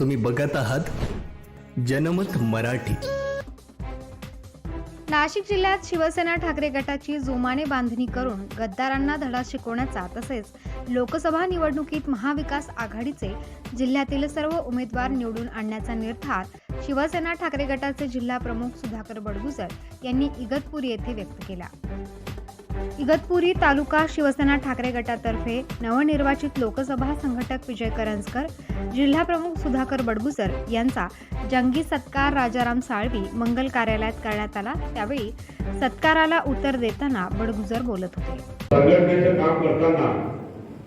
तुम्ही बघत आहात जनमत मराठी. नाशिक जिल्ह्यात शिवसेना ठाकरे गटाची जोमाने बांधणी करून गद्दारांना धडा शिकवण्याचा तसेच लोकसभा निवडणुकीत महाविकास आघाडीचे जिल्ह्यातील सर्व उमेदवार निवडून आणण्याचा निर्धार शिवसेना ठाकरे गटाचे जिल्हा प्रमुख सुधाकर बडगुजर यांनी इगतपुरी येथे व्यक्त केला. इगतपुरी तालुका शिवसेना ठाकरे गटातर्फे नवनिर्वाचित लोकसभा संघटक विजय करंजकर जिल्हाप्रमुख सुधाकर बडगुसर यांचा जंगी सत्कार राजाराम साळवी मंगल कार्यालयात करण्यात आला. त्यावेळी सत्काराला उत्तर देताना बडगुजर बोलत होते. संघटनेचं काम करताना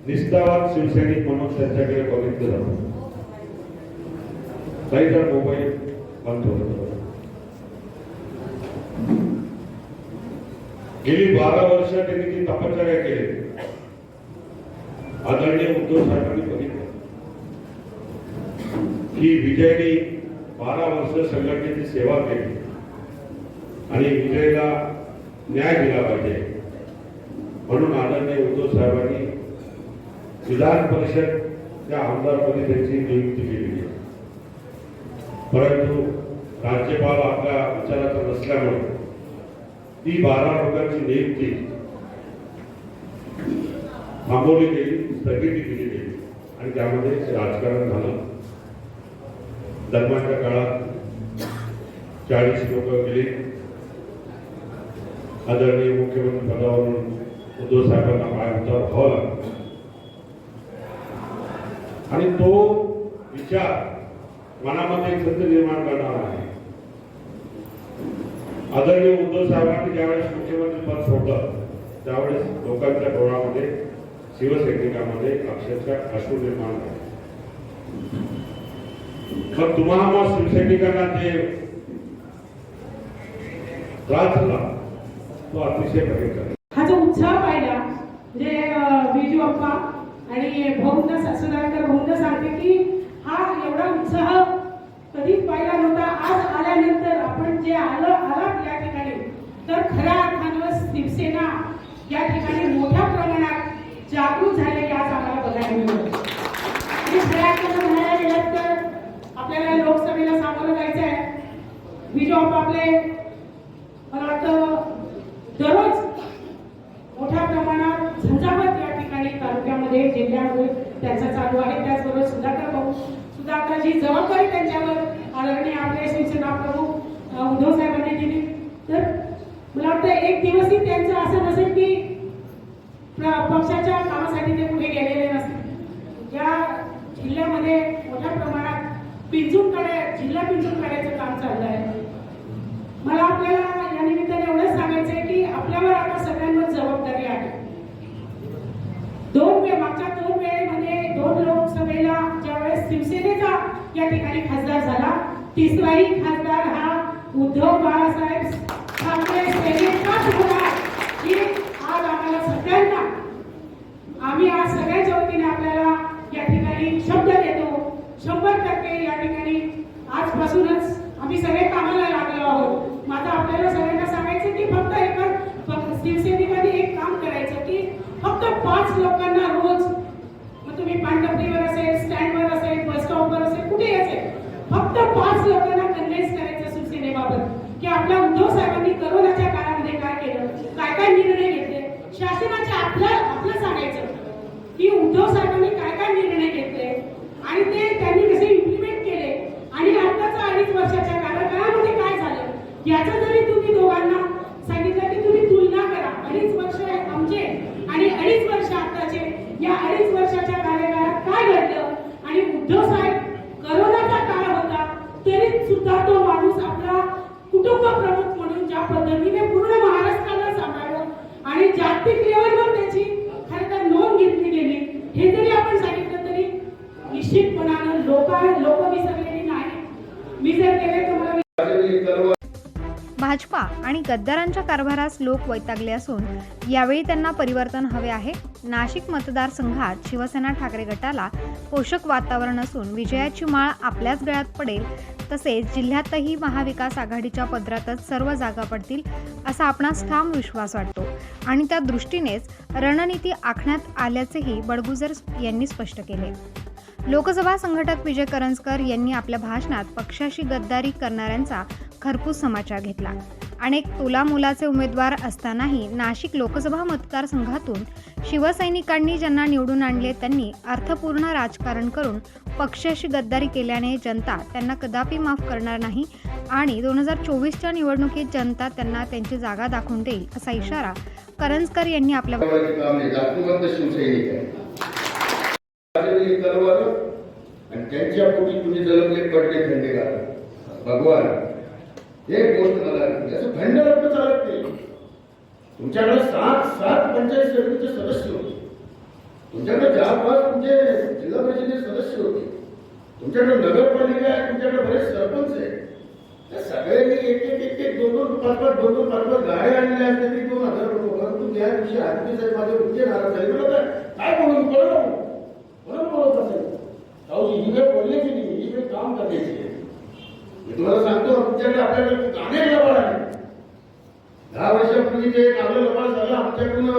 निष्ठावान शिवसैनिक म्हणून त्यांच्याकडे बघितलं तर मोबाईल बंद होतो. गेली बारा वर्ष त्यांनी ती तपश्चर्या केली. आदरणीय उद्धव साहेबांनी बघितलं. की विजयने बारा वर्ष संघटनेची सेवा केली. आणि विजयला न्याय दिला पाहिजे. म्हणून आदरणीय उद्धव साहेबांनी विधान परिषदच्या आमदारपदी त्यांची नियुक्ती केलेली आहे. परंतु राज्यपाल आपल्या विचाराचा नसल्यामुळे ती बारा लोकांची नियुक्ती थांबवली गेली स्थगिती दिली गेली. आणि त्यामध्ये राजकारण झालं. दरम्यानच्या काळात चाळीस लोक गेले. आदरणीय मुख्यमंत्री पदावरून उद्धव साहेबांना पायाचा उतार व्हावं लागलं. आणि तो विचार मनामध्ये एक निर्माण करणार आहे. आदरणीय उद्धव साहेबांनी ज्यावेळेस मुख्यमंत्री पद सोडलं त्यावेळेस लोकांच्या डोळ्यामध्ये शिवसैनिकामध्ये अक्षरशः अश्रू निर्माण झाले. मग तुम्हाला मग शिवसैनिकांना जे त्रास झाला तो अतिशय भयंकर. हा जो उत्साह पाहिला म्हणजे बिजू अप्पा आणि भाऊंना सुधाकर भाऊंना सांगते की हा एवढा उत्साह कधीच पाहिला नव्हता. आज आल्यानंतर आपण जे आलं आला तर खऱ्या अर्थानं शिवसेना या ठिकाणी मोठ्या प्रमाणात जागृत झालेली आज आम्हाला बघायला मिळतं आणि खऱ्या अर्थानं म्हणायला गेलं तर आपल्याला लोकसभेला सामोरं जायचं आहे. बिजू अप्पा आपले मला वाटतं दररोज मोठ्या प्रमाणात झंझावत या ठिकाणी तालुक्यामध्ये जिल्ह्यामध्ये त्यांचा चालू आहे. त्याचबरोबर सुधाकर भाऊ. सुधाकरची जबाबदारी त्यांच्यावर आदरणीय आपले शिवसेना प्रमुख अ, उद्धव साहेबांनी दिली तर मला वाटतं एक दिवसही त्यांचं असं नसेल की प्र- पक्षाच्या कामासाठी ते पुढे गेलेले नसतील या जिल्ह्यामध्ये मोठ्या प्रमाणात पिंजून काढाय जिल्हा पिंजून काढायचं काम चाललं आहे मला आपल्याला या निमित्ताने एवढंच सांगायचं आहे की आपल्यावर आता सगळ्यांवर जबाबदारी आहे. दोन वेळ मागच्या दोन वेळेमध्ये दोन लोकसभेला ज्यावेळेस शिवसेनेचा या ठिकाणी खासदार झाला तिसराही खासदार हा उद्धव बाळासाहेब ठाकरे सेनेचाच होणार ही आज आम्हाला सगळ्यांना आम्ही आज सगळ्याच्या वतीने आपल्याला या ठिकाणी शब्द देतो. शंभर टक्के या ठिकाणी आजपासूनच आम्ही सगळे कामाला लागलो आहोत. माझं आपल्याला सगळ्यांना सांगायचं की फक्त एक फक्त एक काम करायचं की फक्त पाच लोकांना रोज मग तुम्ही पानटपरीवर असेल स्टँडवर असेल बस स्टॉपवर असेल कुठेही असेल फक्त पाच लोकांना कन्व्हिन्स करायचं शिवसेनेबाबत. की आपल्या उद्धव साहेबांनी करोनाच्या काळामध्ये काय केलं काय काय निर्णय घेतले शासनाचे आपल्या आपलं सांगायचं की उद्धव साहेबांनी काय काय निर्णय घेतले. आणि ते त्यांनी कसे इम्प्लिमेंट केले आणि आताच्या अडीच वर्षाच्या कार्यकाळामध्ये काय झालं याचं जरी तुम्ही दोघांना सांगितलं की तुम्ही तुलना करा अडीच वर्ष आमचे आणि अडीच वर्ष आताचे या अडीच वर्षाच्या कार्यकाळात काय घडलं आणि उद्धव साहेब करोनाचा काळ होता तरी सुद्धा तो माणूस आपला कुटुंब प्रमुख म्हणून ज्या पद्धतीने पूर्ण महाराष्ट्राला सांभाळलं आणि जागतिक लेवलवर त्याची खरं तर नोंद घेतली गेली हे जरी आपण सांगितलं तरी निश्चितपणानं लोक लोक विसरलेली नाही मी जर गेले तर मला भाजपा आणि गद्दारांच्या कारभारास लोक वैतागले असून यावेळी त्यांना परिवर्तन हवे आहे. नाशिक मतदारसंघात शिवसेना ठाकरे गटाला पोषक वातावरण असून विजयाची माळ आपल्याच गळ्यात पडेल. तसेच जिल्ह्यातही महाविकास आघाडीच्या पदरातच सर्व जागा पडतील असा आपणास ठाम विश्वास वाटतो. आणि त्या दृष्टीनेच रणनीती आखण्यात आल्याचेही बडगुजर यांनी स्पष्ट केले. लोकसभा संघटक विजय करंजकर यांनी आपल्या भाषणात पक्षाशी गद्दारी करणाऱ्यांचा खरपूस समाचार घेतला. अनेक मुलाचे उमेदवार असतानाही नाशिक लोकसभा मतदारसंघातून शिवसैनिकांनी ज्यांना निवडून आणले त्यांनी अर्थपूर्ण राजकारण करून पक्षाशी गद्दारी केल्याने जनता त्यांना कदापि माफ करणार नाही आणि दोन हजार चोवीसच्या निवडणुकीत जनता त्यांना त्यांची जागा दाखवून देईल असा इशारा करंजकर यांनी आपल्या त्यांच्या पोटी तुम्ही जलमले पडले भगवान एक गोष्ट मला याचं खंड चालत नाही. तुमच्याकडे सात सात पंचायत समितीचे सदस्य होते. तुमच्याकडे चार पाच तुमचे जिल्हा परिषदेचे सदस्य होते. तुमच्याकडे नगरपालिका आहे तुमच्याकडे बरेच सरपंच आहे त्या सगळ्यांनी एक एक एक एक दोन दोन पाच पाच दोन दोन पाच पाच गाड्या आणल्या असल्या तरी दोन हजार रुपये. परंतु त्या दिवशी आदित्य साहेब माझे उच्च नाराज झाले. मला काय काय बोलून कोणाला कोणाला बोलत असेल अहो ही वेळ बोलण्याची नाही ही वेळ काम करण्याची आहे. मी तुम्हाला सांगतो आमच्याकडे आपल्याकडे गाणे लबाड दहा वर्षापूर्वी म्हणजे ते एक आपलं झालं आमच्याकडून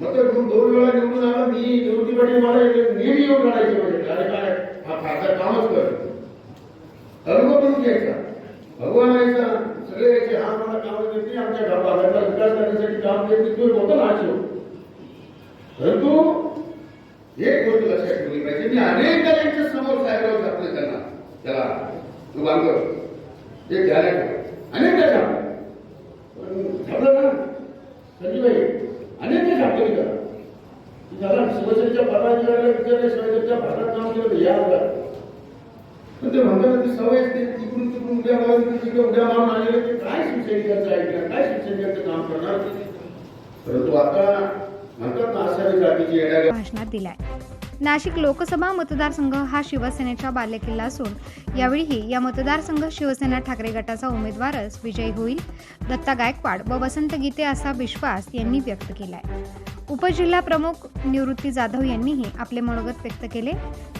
मग दोन दोन वेळा निवडून आलं मी निवृत्ती पाठी मला नेहमी येऊन काढायचे म्हणजे अरे काय हा फारसा कामच कर अनुभव करून घ्यायचा. भगवान यायचा सगळे यायचे हा मला काम देत नाही आमच्या गाव विकास करण्यासाठी काम देते तो होतं ना आशो परंतु एक गोष्ट लक्षात ठेवली पाहिजे मी अनेकदा यांच्या समोर साहेबराव घातले त्यांना. त्याला तू बांधव एक घ्यायला ठेव अनेकदा झापलं पण झापलं ना संजीबाई अनेकदा झापलं मी त्याला की त्याला शिवसेनेच्या परवानगी वेळेला विचारले शिवसेनेच्या भागात काम केलं तर या वर्गात पण ती सवय असते तिकडून तिकडून उद्या मारून तिकडे उद्या मारून आलेले ते काय शिवसैनिकांचं ऐकणार काय शिवसैनिकांचं काम करणार? परंतु आता म्हणतात ना अशा जातीची येड्या भाषणात दिलाय. नाशिक लोकसभा मतदारसंघ हा शिवसेनेचा बालेकिल्ला असून यावेळीही या मतदारसंघ शिवसेना ठाकरे गटाचा उमेदवारच विजयी होईल. दत्ता गायकवाड व वसंत गीते असा विश्वास यांनी व्यक्त केलाय. उपजिल्हा प्रमुख निवृत्ती जाधव यांनीही आपले मनोगत व्यक्त केले.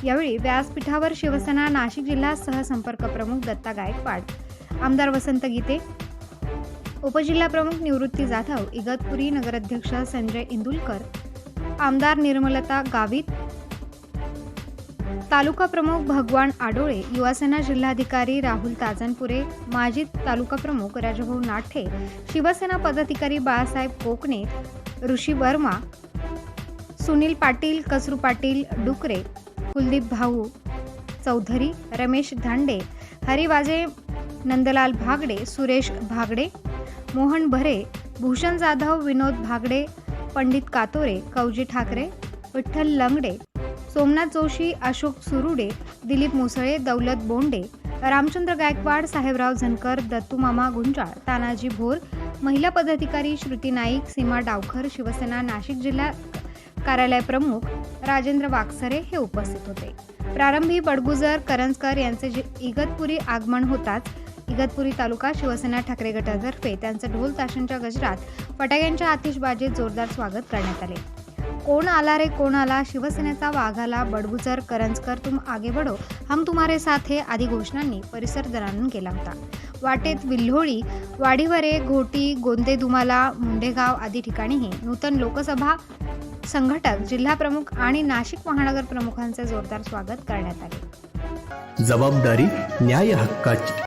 यावेळी व्यासपीठावर शिवसेना नाशिक जिल्हा सहसंपर्क प्रमुख दत्ता गायकवाड आमदार वसंत गीते उपजिल्हा प्रमुख निवृत्ती जाधव इगतपुरी नगराध्यक्ष संजय इंदुलकर आमदार निर्मलता गावित तालुका प्रमुख भगवान आडोळे युवासेना जिल्हाधिकारी राहुल ताजनपुरे माजी तालुका प्रमुख राजभाऊ नाठे शिवसेना पदाधिकारी बाळासाहेब कोकणे ऋषी वर्मा सुनील पाटील कसरू पाटील डुकरे कुलदीप भाऊ चौधरी रमेश धांडे हरिवाजे नंदलाल भागडे सुरेश भागडे मोहन भरे भूषण जाधव विनोद भागडे पंडित कातोरे कवजी ठाकरे विठ्ठल लंगडे सोमनाथ जोशी अशोक सुरुडे दिलीप मुसळे दौलत बोंडे रामचंद्र गायकवाड साहेबराव झनकर दत्तूमामा गुंजाळ तानाजी भोर महिला पदाधिकारी श्रुती नाईक सीमा डावखर शिवसेना नाशिक जिल्हा कार्यालय प्रमुख राजेंद्र वाकसरे हे उपस्थित होते. प्रारंभी बडगुजर करंजकर यांचे जे इगतपुरी आगमन होताच इगतपुरी तालुका शिवसेना ठाकरे गटातर्फे त्यांचं ढोल ताशांच्या गजरात फटाक्यांच्या आतिषबाजीत जोरदार स्वागत करण्यात आले. कोण आला रे कोण आला? शिवसेनेचा वाघाला बडगुजर करंजकर तुम आगे बढो. हम तुम्हारे साथ हे आदी घोषणांनी परिसर दणाणून केला होता. वाटेत विल्होळी वाडीवरे घोटी गोंदे दुमाला मुंडेगाव आदी ठिकाणीही नूतन लोकसभा संघटक जिल्हा प्रमुख आणि नाशिक महानगर प्रमुखांचे जोरदार स्वागत करण्यात आले. जबाबदारी न्याय हक्काची.